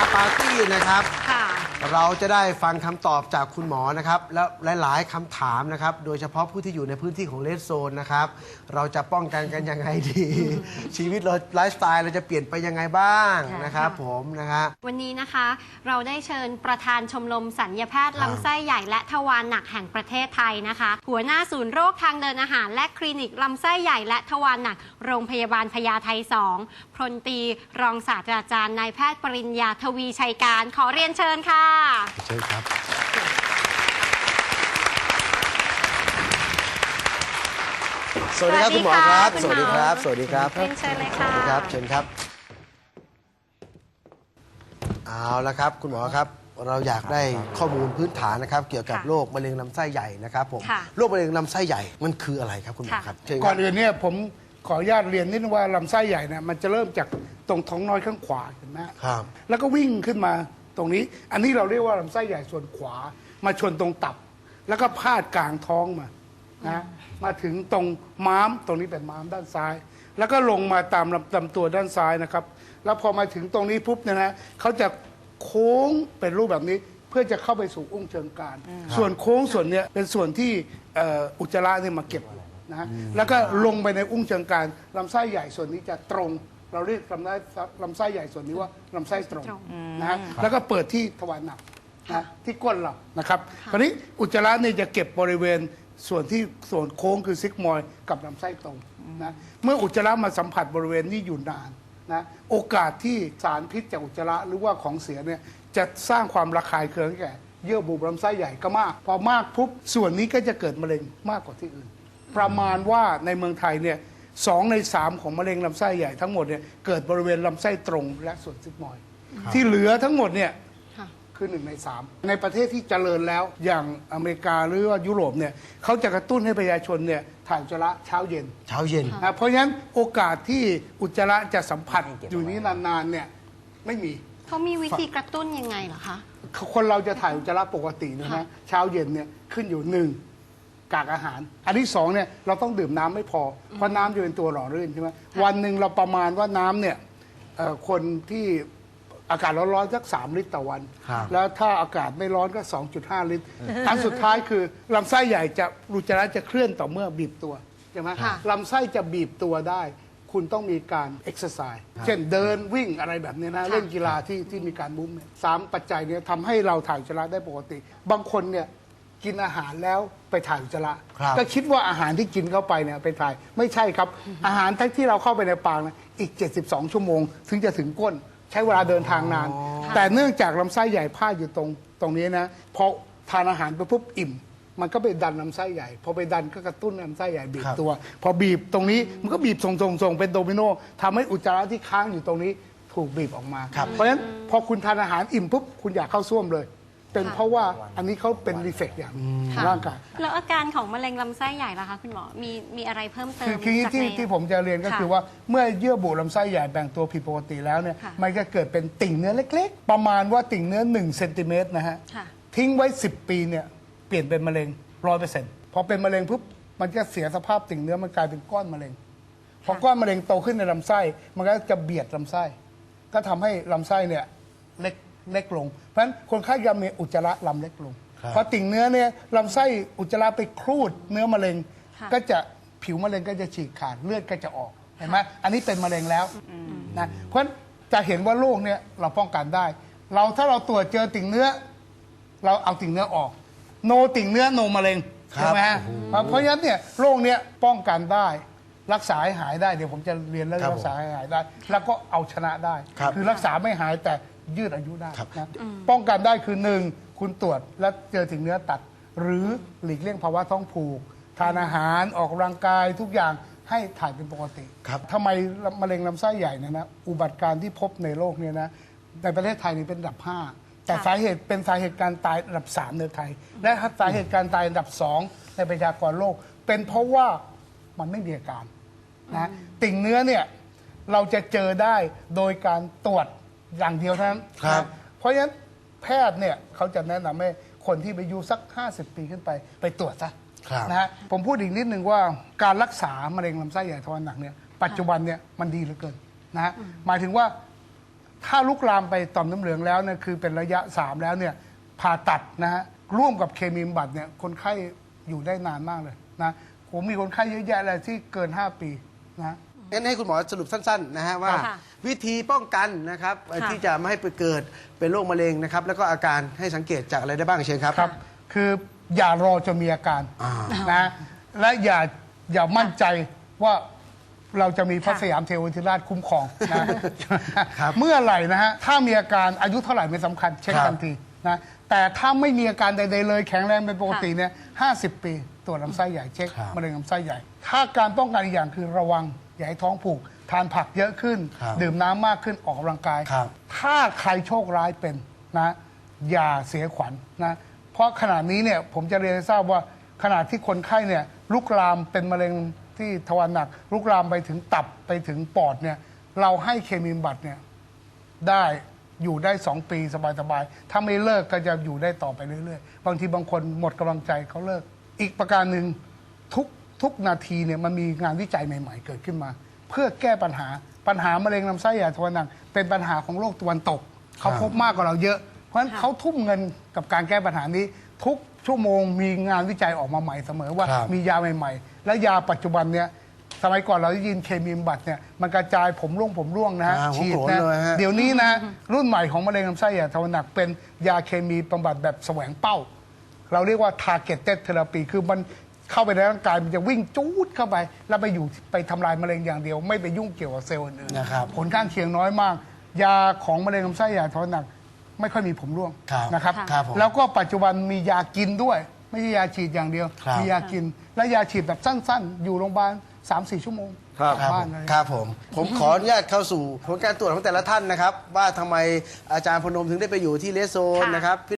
าปาร์ตี้นะครับ ค่ะ เราจะได้ฟังคำตอบจากคุณหมอนะครับ แล้วหลาย ๆคำถามนะครับ โดยเฉพาะผู้ที่อยู่ในพื้นที่ของเลดโซนนะครับ เราจะป้องกันกันยังไงดี ชีวิตเราไลฟ์สไตล์เราจะเปลี่ยนไปยังไงบ้างนะครับ ผมนะฮะ วันนี้นะคะเราได้เชิญประธานชมรมสัญญแพทย์ลำไส้ใหญ่และทวารหนักแห่งประเทศไทยนะคะ หัวหน้าศูนย์โรคทางเดินอาหาร และคลินิกลำไส้ใหญ่และทวารหนัก โรงพยาบาลพญาไท2พลตรีรองศาสตราจารย์นายแพทย์ปริญญาทวีชัยการ ขอเรียนเชิญค่ะเชิญครับ สวัสดีครับคุณหมอครับ สสวัวัสสดีดีคค่ะรับ สวัสดีครับเรียนเชิญเลยค่ะ สวัสดีครับ เชิญครับ เอาละครับ คุณหมอครับ เราอยากได้ข้อมูลพื้นฐานนะครับ เกี่ยวกับค่ะโรคมะเร็งลำไส้ใหญ่นะครับผม ค่ะ โรคมะเร็งลำไส้ใหญ่ มันคืออะไรครับคุณหมอค่ะครับเชิญคก่อรับ นอื่นเนี่ยผมขออนุญาตเรียนนิดนึงว่าลำไส้ใหญ่เนี่ยมันจะเริ่มจากตรงท้องน้อยข้างขวาเห็นไหมฮะครับแล้วก็วิ่งขึ้นมาต รงนี้ อันนี้เราเรียกว่าลำไส้ใหญ่ส่วนขวา มาชนตรงตับ แล้วก็พาดกลางท้องมานะมาถึงตรงม้ามตรงนี้เป็นม้ามด้านซ้าย แล้วก็ลงมาตามลำลำตัวด้านซ้ายนะครับ แล้วพอมาถึงตรงนี้ปุ๊บเนี่ยนะเขาจะโค้งเป็นรูปแบบนี้เพื่อจะเข้าไปสู่อุ้งเชิงกรานส่วนโค้งส่วนเนี้ยเป็นส่วนที่เอ่ออุจจาระเนี่ยมาเก็บอยู่นะฮะแล้วก็ลงไปในอุ้งเชิงกรานลำไส้ใหญ่ส่วนนี้จะตรง เราเรียกลำไส้ลำไส้ใหญ่ส่วนนี้ว่าลำไส้ตรงตรงนะฮะแล้วก็เปิดที่ทวารหนักนะที่ก้นเรานะครับคราวนี้อุจจาระเนี่ยจะเก็บบริเวณส่วนที่ส่วนโค้งคือซิกมอยด์กับลำไส้ตรงนะเมื่ออุจจาระมาสัมผัสบริเวณนี้อยู่นานนะโอกาสที่สารพิษจากอุจจาระหรือว่าของเสียเนี่ยจะสร้างความระคายเคืองให้แก่เยื่อบุลำไส้ใหญ่ก็มาก พอมากปุ๊บส่วนนี้ก็จะเกิดมะเร็งมากกว่าที่อื่น ประมาณว่าในเมืองไทยเนี่ย สองในสามของมะเร็งลำไส้ใหญ่ทั้งหมดเนี่ยเกิดบริเวณลำไส้ตรงและส่วนซิกมอยด์ที่เหลือทั้งหมดเนี่ยค่ะคือหนึ่งในสามในประเทศที่เจริญแล้วอย่างอเมริกาหรือว่ายุโรปเนี่ยเขาจะกระตุ้นให้ประชาชนเนี่ยถ่ายอุจจาระเช้าเย็นเช้าเย็นนะเพราะฉะนั้นโอกาสที่อุจจาระจะสัมผัสอยู่นี้นานๆเนี่ยไม่มีเขามีวิธีกระตุ้นยังไงเหรอคะ คนเราจะถ่ายอุจจาระปกตินะค่ะฮะเช้าเย็นเนี่ยขึ้นอยู่หนึ่ง กากอาหาร อันที่สองเนี่ยเราต้องดื่มน้ำไม่พอ เพราะน้ำจะเป็นตัวหล่อลื่นใช่ไหมวันหนึ่งเราประมาณว่าน้ำเนี่ยเอ่อคนที่อากาศร้อนๆสักสามลิตรต่อวัน ครับ แล้วถ้าอากาศไม่ร้อนก็ 2.5 ลิตร อันสุดท้ายคือลำไส้ใหญ่จะอุจจาระจะเคลื่อนต่อเมื่อบีบตัวใช่ไหมค่ะ ลำไส้จะบีบตัวได้ คุณต้องมีการเอ็กซ์ไซส์เช่นเดินวิ่งอะไรแบบเนี้ยนะ เล่นกีฬาที่ที่มีการมุ้มเนี่ยสามปัจจัยเนี้ทำให้เราถ่ายอุจจาระได้ปกติ บางคนเนี่ย กินอาหารแล้วไปถ่ายอุจจาระครับก็คิดว่าอาหารที่กินเข้าไปเนี่ยไปถ่ายไม่ใช่ครับ อาหารทั้งที่เราเข้าไปในปากนะอีก 72 ชั่วโมง ถึงจะถึงก้น ใช้เวลาเดินทางนาน แต่เนื่องจากลำไส้ใหญ่พาดอยู่ตรงตรงนี้นะพอทานอาหารไปปุ๊บอิ่ม มันก็ไปดันลำไส้ใหญ่ พอไปดันก็กระตุ้นลำไส้ใหญ่บีบครับ ตัว พอบีบตรงนี้มันก็บีบส่งส่งส่งเป็นโดมิโนทำให้อุจจาระที่ค้างอยู่ตรงนี้ถูกบีบออกมา ครับ เพราะฉะนั้นพอคุณทานอาหารอิ่มปุ๊บคุณอยากเข้าส้วมเลย เป็นเพราะว่าอันนี้เขาเป็นรีเฟกอย่างของร่างกาย แล้วอาการของมะเร็งลำไส้ใหญ่ล่ะคะคุณหมอ มีมีอะไรเพิ่มเติคือมคือจากที่ใน ที่ผมจะเรียนก็ค่ะคือว่าเมื่อเยื่อบุลำไส้ใหญ่แบ่งตัวผิดปกติแล้วเนี่ยค่ะ มันจะเกิดเป็นติ่งเนื้อเล็ก ๆ ประมาณว่าติ่งเนื้อ1เซนติเมตรนะฮะ ค่ะ ทิ้งไว้ 10 ปีเนี่ยเปลี่ยนเป็นมะเร็งร้อยเปอร์เซ็นต์พอเป็นมะเร็งปุ๊บมันจะเสียสภาพติ่งเนื้อมันกลายเป็นก้อนมะเร็ง พอก้อนมะเร็งโตขึ้นในลำไส้ มันก็จะเบียดลำไส้ ก็ทำให้ลำไส้เนี่ยเล็ก เล็กลง เพราะฉะนั้นคนไข้จะมีอุจจาระลำเล็กลงครับพอติ่งเนื้อเนี่ยลำไส้อุจจาระไปครูดเนื้อมะเร็งค่ะก็จะผิวมะเร็งก็จะฉีกขาดเลือดก็จะออกเห็นไหมอันนี้เป็นมะเร็งแล้วนะเพราะฉะนั้นจะเห็นว่าโรคเนี่ยเราป้องกันได้ เราถ้าเราตรวจเจอติ่งเนื้อ เราเอาติ่งเนื้อออก โนติ่งเนื้อโนมะเร็งครับใช่ไหมฮะเพราะฉะนั้นเนี่ยโรคเนี้ยป้องกันได้รักษาให้หายได้เดี๋ยวผมจะเรียนเรื่องครับรักษาให้หายได้ แล้วก็เอาชนะได้ครับอรักษาไม่หายแต่ ยืดอายุได้ครับนะป้องกันได้คือหนึ่งคุณตรวจแล้วเจอติ่งเนื้อตัด หรือหลีกเลี่ยงภาวะท้องผูก ทานอาหารออกกำลังกายทุกอย่างให้ถ่ายเป็นปกติครับทำไมมะเร็งลำไส้ใหญ่เนี่ยนะอุบัติการณ์ที่พบในโลกเนี่ยนะในประเทศไทยนี่เป็นอันดับ 5 แต่ค่ะสาเหตุเป็นสาเหตุการตายอันดับ 3 ในไทย และสาเหตุการตายอันดับ 2 ในประชากรโลก เป็นเพราะว่ามันไม่มีอาการนะติ่งเนื้อเนี่ยเราจะเจอได้โดยการตรวจ อย่างเดียวเท่านั้นครับ นะเพราะฉะนั้นแพทย์เนี่ยเขาจะแนะนำให้คนที่ไปอายุสัก 50 ปีขึ้นไป ไปตรวจซะครับ นะฮะผมพูดอีกนิดนึงว่าการรักษามะเร็งลำไส้ใหญ่ทวารหนักเนี่ยปัจจุบันเนี่ยมันดีเหลือเกินนะฮะหมายถึงว่า ถ้าลุกลามไปต่อมน้ำเหลืองแล้วเนี่ยคือเป็นระยะ 3 แล้วเนี่ยผ่าตัดนะฮะร่วมกับเคมีบำบัดเนี่ยคนไข้อยู่ได้นานมากเลยนะผมมีคนไข้เยอะแยะเลยที่เกิน 5 ปีนะ งั้นให้คุณหมอสรุปสั้นๆนะฮะว่า ค่ะวิธีป้องกันนะครับเอ่อค่ะ ที่จะไม่ให้ไปเกิดเป็นโรคมะเร็งนะครับ แล้วก็อาการให้สังเกตจากอะไรได้บ้างเชิญครับ ครับ คืออย่ารอจนมีอาการอ่า นะและอย่าอย่ามั่นใจว่าเราจะมีพระค่ะ สยามเทวทิราชคุ้มครองนะครับเมื่อไหร่นะฮะถ้ามีอาการอายุเท่าไหร่ไม่สำคัญ เช็คครับ ทันทีนะแต่ถ้าไม่มีอาการใดๆเลยแข็งแรงเป็นปกติเนี่ยห้าสิบปีตรวจลำไส้ใหญ่เช็คครับมะเร็งลำไส้ใหญ่ ถ้าการป้องกันอีกอย่างคือระวัง อย่าให้ท้องผูก ทานผักเยอะขึ้น ครับดื่มน้ำมากขึ้นออกกำลังกาย ครับ ถ้าใครโชคร้ายเป็นนะ อย่าเสียขวัญนะ เพราะขณะนี้เนี่ยผมจะเรียนให้ทราบว่าขณะที่คนไข้เนี่ยลุกลามเป็นมะเร็งที่ทวารหนัก ลุกลามไปถึงตับไปถึงปอดเนี่ย เราให้เคมีบำบัดเนี่ย ได้อยู่ได้ 2 ปีสบายๆ ถ้าไม่เลิกก็จะอยู่ได้ต่อไปเรื่อยๆ บางทีบางคนหมดกำลังใจเขาเลิก อีกประการหนึ่งทุก ทุกนาทีเนี่ยมันมีงานวิจัยใหม่ ๆ เกิดขึ้นมา เพื่อแก้ปัญหาปัญหามะเร็งลำไส้ใหญ่ทวารหนักเป็นปัญหาของโลกตะวันตก เขาพบมากกว่าเราเยอะ เพราะฉะนั้นค่ะเขาทุ่มเงินกับการแก้ปัญหานี้ ทุกชั่วโมงมีงานวิจัยออกมาใหม่เสมอว่าครับมียาใหม่ ๆ และยาปัจจุบันเนี่ยสมัยก่อนเราได้ยินเคมีบำบัดเนี่ยมันกระจายผมร่วงผมร่วงนะฮะอ่าหัวฉีดโขนนะเลยฮะ เดี๋ยวนี้นะ รุ่นใหม่ของมะเร็งลำไส้ใหญ่ทวารหนักเป็นยาเคมีบำบัดแบบแสวงเป้า เราเรียกว่า targeted therapy คือมัน เข้าไปในร่างกายมันจะวิ่งจูดเข้าไป แล้วไปอยู่ไปทำลายมะเร็งอย่างเดียว ไม่ไปยุ่งเกี่ยวกับเซลล์อื่นๆนะครับ ผลข้างเคียงน้อยมาก ยาของมะเร็งลำไส้ใหญ่ทวารหนัก ไม่ค่อยมีผมร่วงครับนะครับ ครับผมแล้วก็ปัจจุบันมียากินด้วย ไม่ใช่ยาฉีดอย่างเดียว ครับ มียากิน และยาฉีดแบบสั้นๆ อยู่โรงพยาบาลสามสี่ชั่วโมงครับ กลับบ้านเลย ครับผม ผมขออนุญาตเข้าสู่ผลการตรวจของแต่ละท่านนะครับ ว่าทำไมอาจารย์พนมถึงได้ไปอยู่ที่เลสโซนค่ะ นะครับ